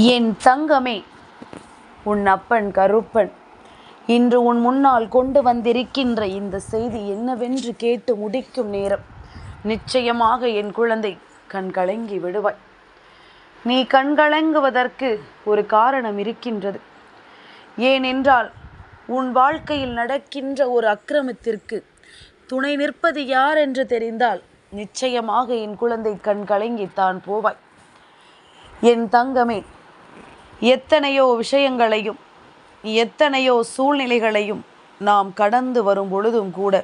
என் தங்கமே உன் அப்பன் கருப்பன் இன்று உன் முன்னால் கொண்டு வந்திருக்கின்ற இந்த செய்தி என்னவென்று கேட்டு முடிக்கும் நேரம். நிச்சயமாக என் குழந்தை கண்கலங்கி விடுவாய். நீ கண்கலங்குவதற்கு ஒரு காரணம் இருக்கின்றது. ஏனென்றால் உன் வாழ்க்கையில் நடக்கின்ற ஒரு அக்கிரமத்திற்கு துணை நிற்பது யார் என்று தெரிந்தால் நிச்சயமாக என் குழந்தை கண்கலங்கி தான் போவாய். என் தங்கமே எத்தனையோ விஷயங்களையும் எத்தனையோ சூழ்நிலைகளையும் நாம் கடந்து வரும் பொழுதும் கூட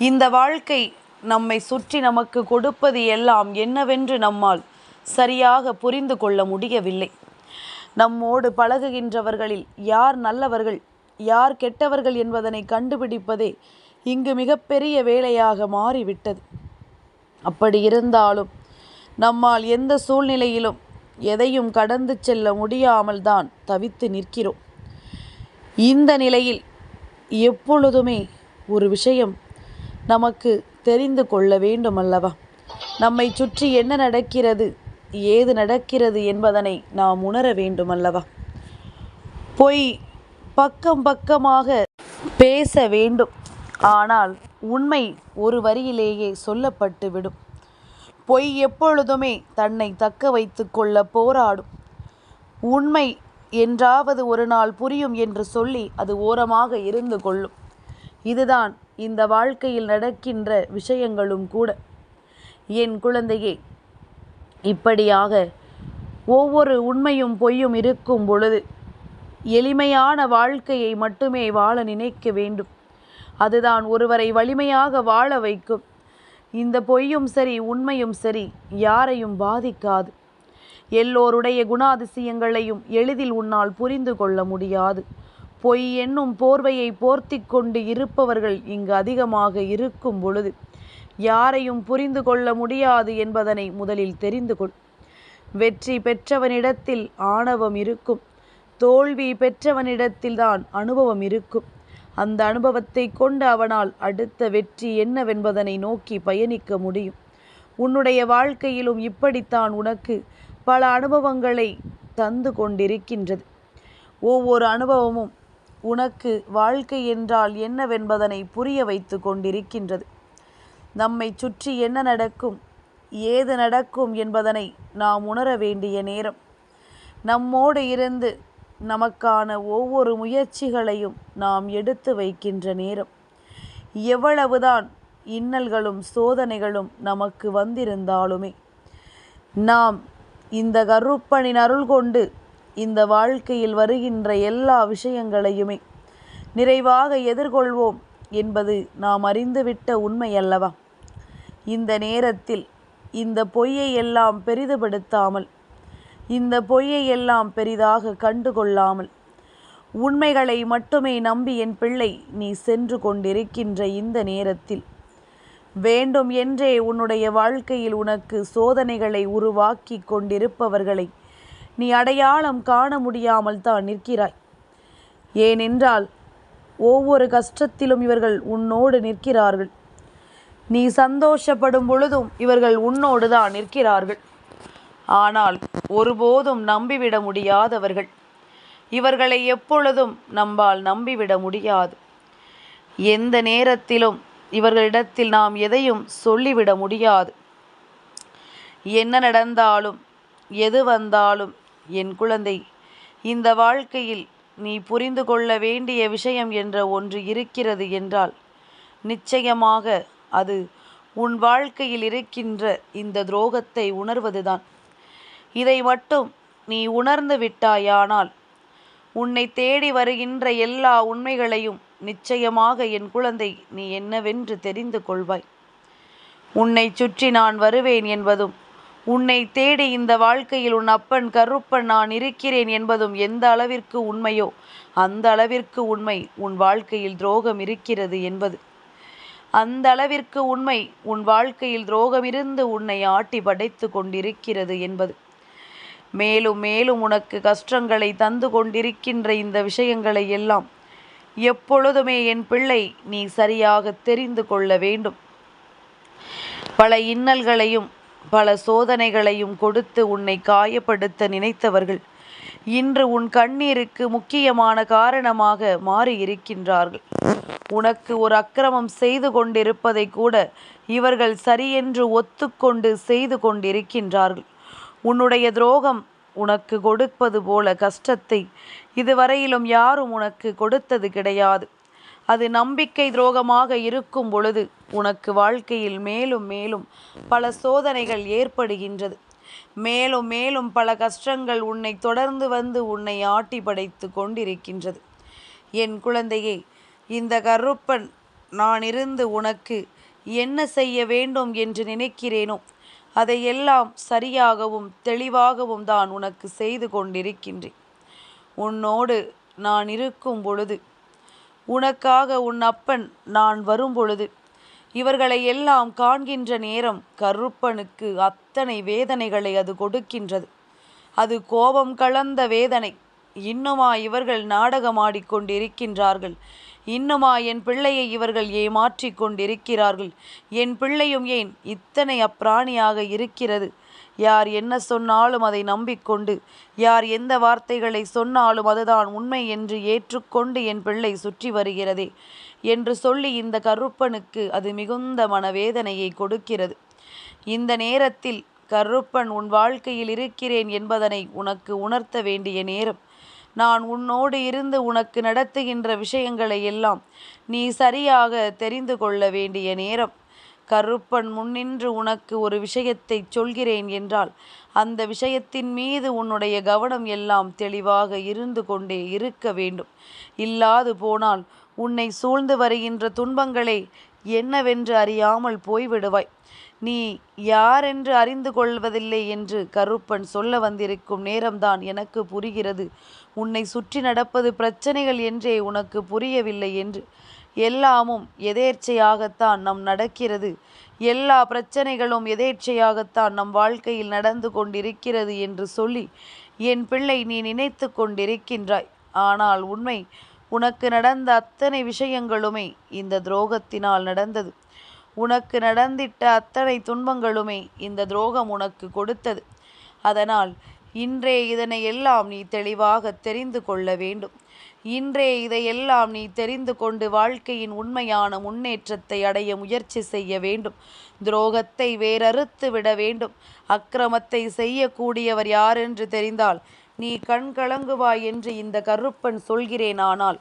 இந்த வாழ்க்கை நம்மை சுற்றி நமக்கு கொடுப்பது எல்லாம் என்னவென்று நம்மால் சரியாக புரிந்து கொள்ள முடியவில்லை. நம்மோடு பழகுகின்றவர்களில் யார் நல்லவர்கள் யார் கெட்டவர்கள் என்பதனை கண்டுபிடிப்பதே இங்கு மிகப்பெரிய வேலையாக மாறிவிட்டது. அப்படி இருந்தாலும் நம்மால் எந்த சூழ்நிலையிலும் எதையும் கடந்து செல்ல முடியாமல் தான் தவித்து நிற்கிறோம். இந்த நிலையில் எப்பொழுதுமே ஒரு விஷயம் நமக்கு தெரிந்து கொள்ள வேண்டும் அல்லவா நம்மை சுற்றி என்ன நடக்கிறது ஏது நடக்கிறது என்பதனை நாம் உணர வேண்டும் அல்லவா பொய் பக்கம் பக்கமாக பேச வேண்டும். ஆனால் உண்மை ஒரு வரியிலேயே சொல்லப்பட்டு விடும் பொய் எப்பொழுதுமே தன்னை தக்க வைத்து கொள்ள போராடும். உண்மை என்றாவது ஒரு நாள் புரியும் என்று சொல்லி அது ஓரமாக இருந்து கொள்ளும். இதுதான் இந்த வாழ்க்கையில் நடக்கின்ற விஷயங்களும் கூட. என் குழந்தையே இப்படியாக ஒவ்வொரு உண்மையும் பொய்யும் இருக்கும் பொழுது எளிமையான வாழ்க்கையை மட்டுமே வாழ நினைக்க வேண்டும். அதுதான் ஒருவரை வலிமையாக வாழ வைக்கும். இந்த பொய்யும் சரி உண்மையும் சரி யாரையும் பாதிக்காது. எல்லோருடைய குணாதிசயங்களையும் எளிதில் உன்னால் புரிந்து கொள்ள முடியாது. பொய் என்னும் போர்வையை போர்த்தி கொண்டு இருப்பவர்கள் இங்கு அதிகமாக இருக்கும் பொழுது யாரையும் புரிந்து கொள்ள முடியாது என்பதனை முதலில் தெரிந்து கொள். வெற்றி பெற்றவனிடத்தில் ஆணவம் இருக்கும். தோல்வி பெற்றவனிடத்தில்தான் அனுபவம் இருக்கும். அந்த அனுபவத்தை கொண்டு அவனால் அடுத்த வெற்றி என்னவென்பதனை நோக்கி பயணிக்க முடியும். உன்னுடைய வாழ்க்கையிலும் இப்படித்தான் உனக்கு பல அனுபவங்களை தந்து கொண்டிருக்கின்றது. ஒவ்வொரு அனுபவமும் உனக்கு வாழ்க்கை என்றால் என்னவென்பதனை புரிய வைத்து கொண்டிருக்கின்றது. நம்மை சுற்றி என்ன நடக்கும் ஏது நடக்கும் என்பதனை நாம் உணர வேண்டிய நேரம். நம்மோடு இருந்து நமக்கான ஒவ்வொரு முயற்சிகளையும் நாம் எடுத்து வைக்கின்ற நேரம். எவ்வளவுதான் இன்னல்களும் சோதனைகளும் நமக்கு வந்திருந்தாலுமே நாம் இந்த கருப்பனின் அருள் கொண்டு இந்த வாழ்க்கையில் வருகின்ற எல்லா விஷயங்களையுமே நிறைவாக எதிர்கொள்வோம் என்பது நாம் அறிந்துவிட்ட உண்மை அல்லவா இந்த நேரத்தில் இந்த பொய்யை எல்லாம் பெரிதுபடுத்தாமல் இந்த பொய்யை எல்லாம் பெரிதாக கண்டுகொள்ளாமல் உண்மைகளை மட்டுமே நம்பி என் பிள்ளை நீ சென்று கொண்டிருக்கின்ற இந்த நேரத்தில். வேண்டும் என்றே உன்னுடைய வாழ்க்கையில் உனக்கு சோதனைகளை உருவாக்கி கொண்டிருப்பவர்களை நீ அடையாளம் காண முடியாமல் தான் நிற்கிறாய். ஏனென்றால் ஒவ்வொரு கஷ்டத்திலும் இவர்கள் உன்னோடு நிற்கிறார்கள். நீ சந்தோஷப்படும் பொழுதும் இவர்கள் உன்னோடு தான் நிற்கிறார்கள். ஆனால் ஒருபோதும் நம்பிவிட முடியாதவர்கள். இவர்களை எப்பொழுதும் நம்பால் நம்பிவிட முடியாது. எந்த நேரத்திலும் இவர்களிடத்தில் நாம் எதையும் சொல்லிவிட முடியாது. என்ன நடந்தாலும் எது வந்தாலும் என் குழந்தை இந்த வாழ்க்கையில் நீ புரிந்து கொள்ள வேண்டிய விஷயம் என்ற ஒன்று இருக்கிறது என்றால் நிச்சயமாக அது உன் வாழ்க்கையில் இருக்கின்ற இந்த துரோகத்தை உணர்வதுதான். இதை மட்டும் நீ உணர்ந்து விட்டாயானால் உன்னை தேடி வருகின்ற எல்லா உண்மைகளையும் நிச்சயமாக என் குழந்தை நீ என்னவென்று தெரிந்து கொள்வாய். உன்னை சுற்றி நான் வருவேன் என்பதும் உன்னை தேடி இந்த வாழ்க்கையில் உன் அப்பன் கருப்பன் நான் இருக்கிறேன் என்பதும் எந்த அளவிற்கு உண்மையோ அந்த அளவிற்கு உண்மை உன் வாழ்க்கையில் துரோகம் இருக்கிறது என்பது. அந்த அளவிற்கு உண்மை உன் வாழ்க்கையில் துரோகமிருந்து உன்னை ஆட்டி படைத்து கொண்டிருக்கிறது என்பது. மேலும் மேலும் உனக்கு கஷ்டங்களை தந்து கொண்டிருக்கின்ற இந்த விஷயங்களை எல்லாம் எப்பொழுதுமே என் பிள்ளை நீ சரியாக தெரிந்து கொள்ள வேண்டும். பல இன்னல்களையும் பல சோதனைகளையும் கொடுத்து உன்னை காயப்படுத்த நினைத்தவர்கள் இன்று உன் கண்ணீருக்கு முக்கியமான காரணமாக மாறியிருக்கின்றார்கள். உனக்கு ஒரு அக்கிரமம் செய்து கொண்டிருப்பதை கூட இவர்கள் சரியென்று ஒத்துக்கொண்டு செய்து கொண்டிருக்கின்றார்கள். உன்னுடைய துரோகம் உனக்கு கொடுப்பது போல கஷ்டத்தை இதுவரையிலும் யாரும் உனக்கு கொடுத்தது கிடையாது. அது நம்பிக்கை துரோகமாக இருக்கும் பொழுது உனக்கு வாழ்க்கையில் மேலும் மேலும் பல சோதனைகள் ஏற்படுகின்றது. மேலும் மேலும் பல கஷ்டங்கள் உன்னை தொடர்ந்து வந்து உன்னை ஆட்டி படைத்து கொண்டிருக்கின்றது. என் குழந்தையே இந்த கருப்பன் நான் இருந்து உனக்கு என்ன செய்ய வேண்டும் என்று நினைக்கிறேனோ? அதையெல்லாம் சரியாகவும் தெளிவாகவும் தான் உனக்கு செய்து கொண்டிருக்கின்றேன். உன்னோடு நான் இருக்கும் பொழுது உனக்காக உன் அப்பன் நான் வரும் பொழுது இவர்களை எல்லாம் காண்கின்ற நேரம் கருப்பனுக்கு அத்தனை வேதனைகளை அது கொடுக்கின்றது. அது கோபம் கலந்த வேதனை. இன்னுமா இவர்கள் நாடகமாடிக்கொண்டிருக்கின்றார்கள் இன்னுமா என் பிள்ளையை இவர்கள் ஏமாற்றி கொண்டிருக்கிறார்கள்? என் பிள்ளையும் ஏன் இத்தனை அப்பிராணியாக இருக்கிறது? யார் என்ன சொன்னாலும் அதை நம்பிக்கொண்டு யார் எந்த வார்த்தைகளை சொன்னாலும் அதுதான் உண்மை என்று ஏற்றுக்கொண்டு என் பிள்ளை சுற்றி வருகிறதே என்று சொல்லி இந்த கருப்பனுக்கு அது மிகுந்த மனவேதனையை கொடுக்கிறது. இந்த நேரத்தில் கருப்பன் உன் வாழ்க்கையில் இருக்கிறேன் என்பதனை உனக்கு உணர்த்த வேண்டிய நேரம். நான் உன்னோடு இருந்து உனக்கு நடத்துகின்ற விஷயங்களை எல்லாம் நீ சரியாக தெரிந்து கொள்ள வேண்டிய நேரம். கருப்பன் முன்னின்று உனக்கு ஒரு விஷயத்தை சொல்கிறேன் என்றால் அந்த விஷயத்தின் மீது உன்னுடைய கவனம் எல்லாம் தெளிவாக இருந்து கொண்டே இருக்க வேண்டும். இல்லாது போனால் உன்னை சூழ்ந்து வருகின்ற துன்பங்களை என்னவென்று அறியாமல் போய்விடுவாய். நீ யாரென்று அறிந்து கொள்வதில்லை என்று கருப்பன் சொல்ல வந்திருக்கும் நேரம்தான் எனக்கு புரிகிறது. உன்னை சுற்றி நடப்பது பிரச்சனைகள் என்றே உனக்கு புரியவில்லை என்று. எல்லாமும் எதேர்ச்சையாகத்தான் நம் நடக்கிறது. எல்லா பிரச்சனைகளும் எதேர்ச்சையாகத்தான் நம் வாழ்க்கையில் நடந்து கொண்டிருக்கிறது என்று சொல்லி என் பிள்ளை நீ நினைத்து கொண்டிருக்கின்றாய். ஆனால் உண்மை உனக்கு நடந்த அத்தனை விஷயங்களுமே இந்த துரோகத்தினால் நடந்தது. உனக்கு நடந்திட்ட அத்தனை துன்பங்களுமே இந்த துரோகம் உனக்கு கொடுத்தது. அதனால் இன்றே இதனை எல்லாம் நீ தெளிவாக தெரிந்து கொள்ள வேண்டும். இன்றே இதையெல்லாம் நீ தெரிந்து கொண்டு வாழ்க்கையின் உண்மையான முன்னேற்றத்தை அடைய முயற்சி செய்ய வேண்டும். துரோகத்தை வேறறுத்து விட வேண்டும். அக்கிரமத்தை செய்யக்கூடியவர் யாரென்று தெரிந்தால் நீ கண் கலங்குவாய் என்று இந்த கருப்பன் சொல்கிறேன் ஆனால்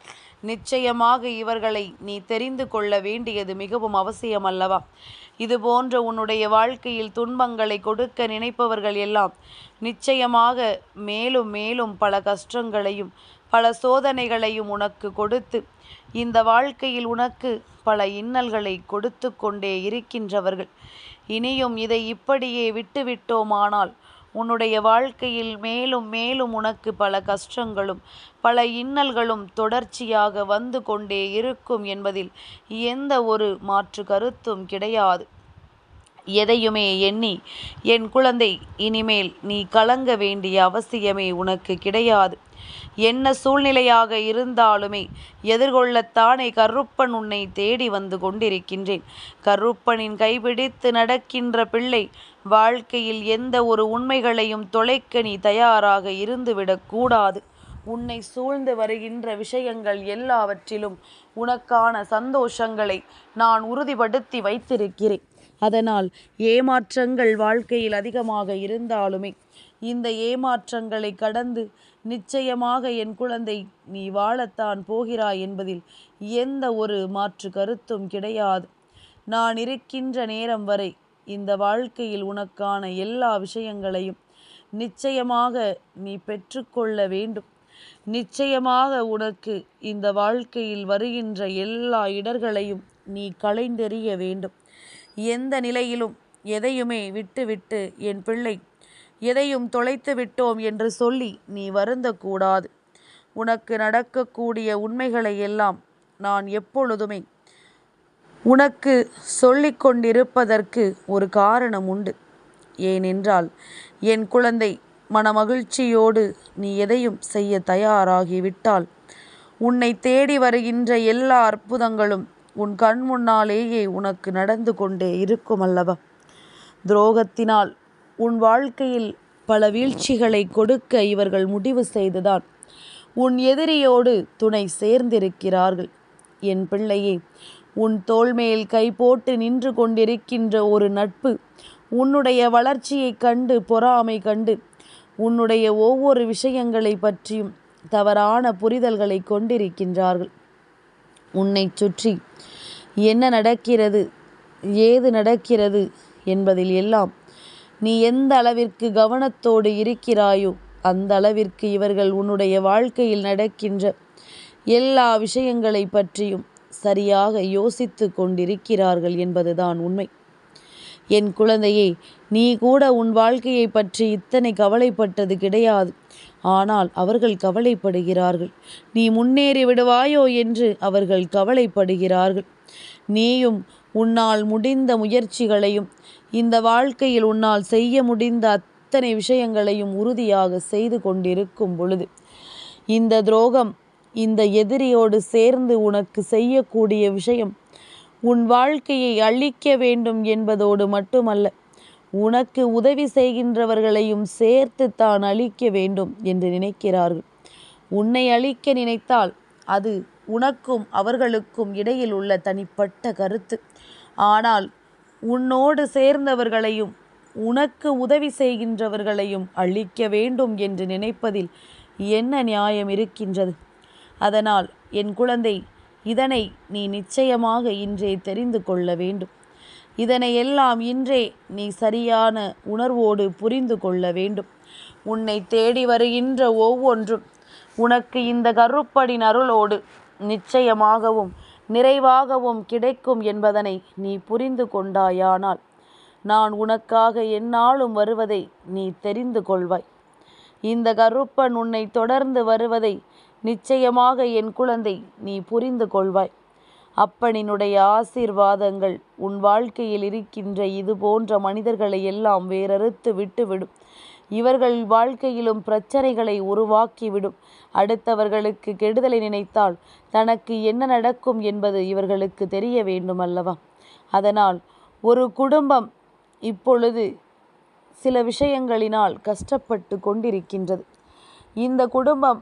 நிச்சயமாக இவர்களை நீ தெரிந்து கொள்ள வேண்டியது மிகவும் அவசியம் அல்லவா இது போன்ற உன்னுடைய வாழ்க்கையில் துன்பங்களை கொடுக்க நினைப்பவர்கள் எல்லாம் நிச்சயமாக மேலும் மேலும் பல கஷ்டங்களையும் பல சோதனைகளையும் உனக்கு கொடுத்து இந்த வாழ்க்கையில் உனக்கு பல இன்னல்களை கொடுத்து கொண்டே இருக்கின்றவர்கள். இனியும் இதை இப்படியே விட்டுவிட்டோமானால் உன்னுடைய வாழ்க்கையில் மேலும் மேலும் உனக்கு பல கஷ்டங்களும் பல இன்னல்களும் தொடர்ச்சியாக வந்து கொண்டே இருக்கும் என்பதில் எந்த ஒரு மாற்று கருத்தும் கிடையாது. எதையுமே எண்ணி என் குழந்தை இனிமேல் நீ கலங்க வேண்டிய அவசியமே உனக்கு கிடையாது. என்ன சூழ்நிலையாக இருந்தாலுமே எதிர்கொள்ளத்தானே கருப்பன் உன்னை தேடி வந்து கொண்டிருக்கின்றேன். கருப்பனின் கைபிடித்து நடக்கின்ற பிள்ளை வாழ்க்கையில் எந்த ஒரு உண்மைகளையும் தொலைக்க நீ தயாராக இருந்துவிடக்கூடாது உன்னை சூழ்ந்து வருகின்ற விஷயங்கள் எல்லாவற்றிலும் உனக்கான சந்தோஷங்களை நான் உறுதிப்படுத்தி வைத்திருக்கிறேன். அதனால் ஏமாற்றங்கள் வாழ்க்கையில் அதிகமாக இருந்தாலுமே இந்த ஏமாற்றங்களை கடந்து நிச்சயமாக என் குழந்தை நீ வாழத்தான் போகிறாய் என்பதில் எந்த ஒரு மாற்று கருத்தும் கிடையாது. நான் இருக்கின்ற நேரம் வரை இந்த வாழ்க்கையில் உனக்கான எல்லா விஷயங்களையும் நிச்சயமாக நீ பெற்றுக்கொள்ள வேண்டும். நிச்சயமாக உனக்கு இந்த வாழ்க்கையில் வருகின்ற எல்லா இடர்களையும் நீ களைந்தெறிய வேண்டும். எந்த நிலையிலும் எதையுமே விட்டுவிட்டு என் பிள்ளை எதையும் தொலைத்து விட்டோம் என்று சொல்லி நீ வருந்தக்கூடாது. உனக்கு நடக்கக்கூடிய உண்மைகளை எல்லாம் நான் எப்பொழுதுமே உனக்கு சொல்லிக்கொண்டிருப்பதற்கு ஒரு காரணம் உண்டு. ஏனென்றால் என் குழந்தை மனமகிழ்ச்சியோடு நீ எதையும் செய்ய தயாராகிவிட்டால் உன்னை தேடி வருகின்ற எல்லா அற்புதங்களும் உன் கண் முன்னாலேயே உனக்கு நடந்து கொண்டே இருக்கும் அல்லவா? துரோகத்தினால் உன் வாழ்க்கையில் பல வீழ்ச்சிகளை கொடுக்க இவர்கள் முடிவு செய்துதான். உன் எதிரியோடு துணை சேர்ந்திருக்கிறார்கள். என் பிள்ளையே உன் தோள்மேல் கை போட்டு நின்று கொண்டிருக்கின்ற ஒரு நட்பு உன்னுடைய வளர்ச்சியைக் கண்டு பொறாமை கண்டு உன்னுடைய ஒவ்வொரு விஷயங்களை பற்றியும் தவறான புரிதல்களை கொண்டிருக்கின்றார்கள். உன்னை சுற்றி என்ன நடக்கிறது ஏது நடக்கிறது என்பதில் எல்லாம் நீ எந்த அளவிற்கு கவனத்தோடு இருக்கிறாயோ அந்த அளவிற்கு இவர்கள் உன்னுடைய வாழ்க்கையில் நடக்கின்ற எல்லா விஷயங்களை பற்றியும் சரியாக யோசித்து கொண்டிருக்கிறார்கள் என்பதுதான் உண்மை. என் குழந்தையே நீ கூட உன் வாழ்க்கையை பற்றி இத்தனை கவலைப்பட்டது கிடையாது. ஆனால் அவர்கள் கவலைப்படுகிறார்கள். நீ முன்னேறி விடுவாயோ என்று அவர்கள் கவலைப்படுகிறார்கள். நீயும் உன்னால் முடிந்த முயற்சிகளையும் இந்த வாழ்க்கையில் உன்னால் செய்ய முடிந்த அத்தனை விஷயங்களையும் உறுதியாக செய்து கொண்டிருக்கும் பொழுது இந்த துரோகம் இந்த எதிரியோடு சேர்ந்து உனக்கு செய்யக்கூடிய விஷயம் உன் வாழ்க்கையை அழிக்க வேண்டும் என்பதோடு மட்டுமல்ல உனக்கு உதவி செய்கின்றவர்களையும் சேர்த்து தான் அழிக்க வேண்டும் என்று நினைக்கிறார்கள். உன்னை அழிக்க நினைத்தால் அது உனக்கும் அவர்களுக்கும் இடையில் உள்ள தனிப்பட்ட கருத்து. ஆனால் உன்னோடு சேர்ந்தவர்களையும் உனக்கு உதவி செய்கின்றவர்களையும் அழிக்க வேண்டும் என்று நினைப்பதில் என்ன நியாயம் இருக்கின்றது? அதனால் என் குழந்தை இதனை நீ நிச்சயமாக இன்றே தெரிந்து கொள்ள வேண்டும். இதனை எல்லாம் இன்றே நீ சரியான உணர்வோடு புரிந்து கொள்ள வேண்டும். உன்னை தேடி வருகின்ற ஒவ்வொன்றும் உனக்கு இந்த கருப்படின் அருளோடு நிச்சயமாகவும் நிறைவாகவும் கிடைக்கும் என்பதனை நீ புரிந்து கொண்டாயானால் நான் உனக்காக எந்நாளும் வருவதை நீ தெரிந்து கொள்வாய். இந்த கருப்பன் உன்னை தொடர்ந்து வருவதை நிச்சயமாக என் குழந்தை நீ புரிந்து கொள்வாய். அப்பனினுடைய ஆசீர்வாதங்கள் உன் வாழ்க்கையில் இருக்கின்ற இது போன்ற மனிதர்களை எல்லாம் வேறறுத்து விட்டுவிடும். இவர்கள் வாழ்க்கையிலும் பிரச்சனைகளை உருவாக்கிவிடும். அடுத்தவர்களுக்கு கெடுதலை நினைத்தால் தனக்கு என்ன நடக்கும் என்பது இவர்களுக்கு தெரிய வேண்டும் அல்லவா அதனால் ஒரு குடும்பம் இப்பொழுது சில விஷயங்களினால் கஷ்டப்பட்டு கொண்டிருக்கின்றது. இந்த குடும்பம்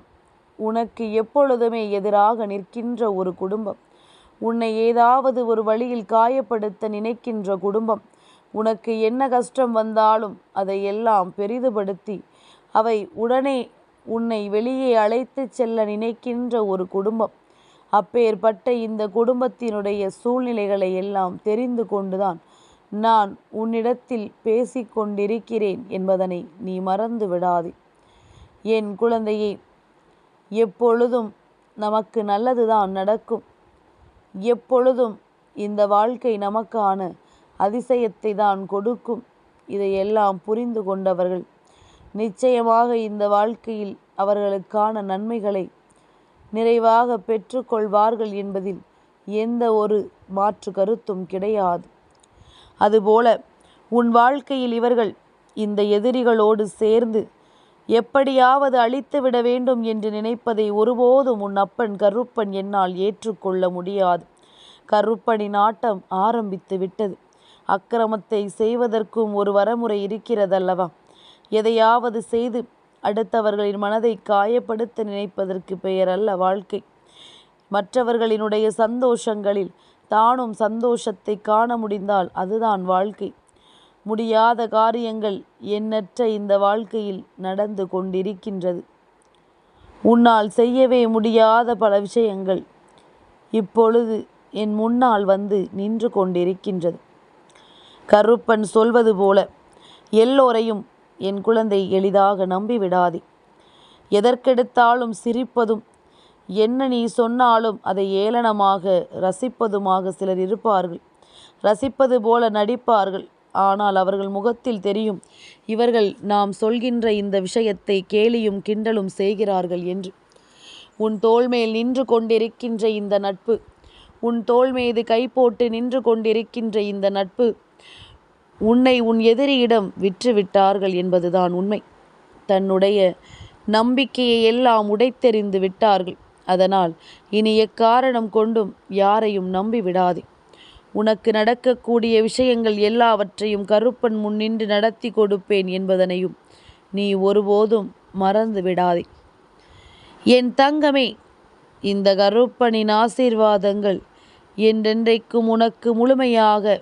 உனக்கு எப்பொழுதுமே எதிராக நிற்கின்ற ஒரு குடும்பம். உன்னை ஏதாவது ஒரு வழியில் காயப்படுத்த நினைக்கின்ற குடும்பம். உனக்கு என்ன கஷ்டம் வந்தாலும் அதை எல்லாம் பெரிதுபடுத்தி அவை உடனே உன்னை வெளியே அழைத்து செல்ல நினைக்கின்ற ஒரு குடும்பம். அப்பேற்பட்ட இந்த குடும்பத்தினுடைய சூழ்நிலைகளை எல்லாம் தெரிந்து கொண்டுதான் நான் உன்னிடத்தில் பேசிக்கொண்டிருக்கிறேன் என்பதனை நீ மறந்து விடாதே. என் குழந்தையே எப்பொழுதும் நமக்கு நல்லதுதான் நடக்கும். எப்பொழுதும் இந்த வாழ்க்கை நமக்கான அதிசயத்தை தான் கொடுக்கும். இதையெல்லாம் புரிந்து கொண்டவர்கள் நிச்சயமாக இந்த வாழ்க்கையில் அவர்களுக்கான நன்மைகளை நிறைவாக பெற்றுக்கொள்வார்கள் என்பதில் எந்த ஒரு மாற்று கருத்தும் கிடையாது. அதுபோல உன் வாழ்க்கையில் இவர்கள் இந்த எதிரிகளோடு சேர்ந்து எப்படியாவது அழித்துவிட வேண்டும் என்று நினைப்பதை ஒருபோதும் உன் அப்பன் கருப்பன் என்னால் ஏற்றுக்கொள்ள முடியாது. கருப்பனின் ஆட்டம் ஆரம்பித்து விட்டது. அக்கிரமத்தை செய்வதற்கும் ஒரு வரமுறை இருக்கிறதல்லவா? எதையாவது செய்து அடுத்தவர்களின் மனதை காயப்படுத்த நினைப்பதற்கு பெயர் அல்ல வாழ்க்கை. மற்றவர்களினுடைய சந்தோஷங்களில் தானும் சந்தோஷத்தை காண முடிந்தால் அதுதான் வாழ்க்கை. முடியாத காரியங்கள் எண்ணற்ற இந்த வாழ்க்கையில் நடந்து கொண்டிருக்கின்றது. உன்னால் செய்யவே முடியாத பல விஷயங்கள் இப்பொழுது என் முன்னால் வந்து நின்று கொண்டிருக்கின்றது. கருப்பன் சொல்வது போல எல்லோரையும் என் குழந்தை எளிதாக நம்பிவிடாதே. எதற்கெடுத்தாலும் சிரிப்பதும் என்ன நீ சொன்னாலும் அதை ஏளனமாக ரசிப்பதுமாக சிலர் இருப்பார்கள். ரசிப்பது போல நடிப்பார்கள். ஆனால் அவர்கள் முகத்தில் தெரியும் இவர்கள் நாம் சொல்கின்ற இந்த விஷயத்தை கேலியும் கிண்டலும் செய்கிறார்கள் என்று. உன் தோள் மேல் நின்று கொண்டிருக்கின்ற இந்த நட்பு உன் தோள் மீது கை போட்டு நின்று கொண்டிருக்கின்ற இந்த நட்பு உன்னை உன் எதிரியிடம் விற்றுவிட்டார்கள் என்பதுதான் உண்மை. தன்னுடைய நம்பிக்கையை எல்லாம் உடைத்தெறிந்து விட்டார்கள். அதனால் இனி எக்காரணம் கொண்டும் யாரையும் நம்பி விடாதே. உனக்கு நடக்கக்கூடிய விஷயங்கள் எல்லாவற்றையும் கருப்பன் முன்னின்று நடத்தி கொடுப்பேன் என்பதனையும் நீ ஒருபோதும் மறந்து விடாதே. என் தங்கமே இந்த கருப்பனின் ஆசீர்வாதங்கள் என்றென்றைக்கும் உனக்கு முழுமையாக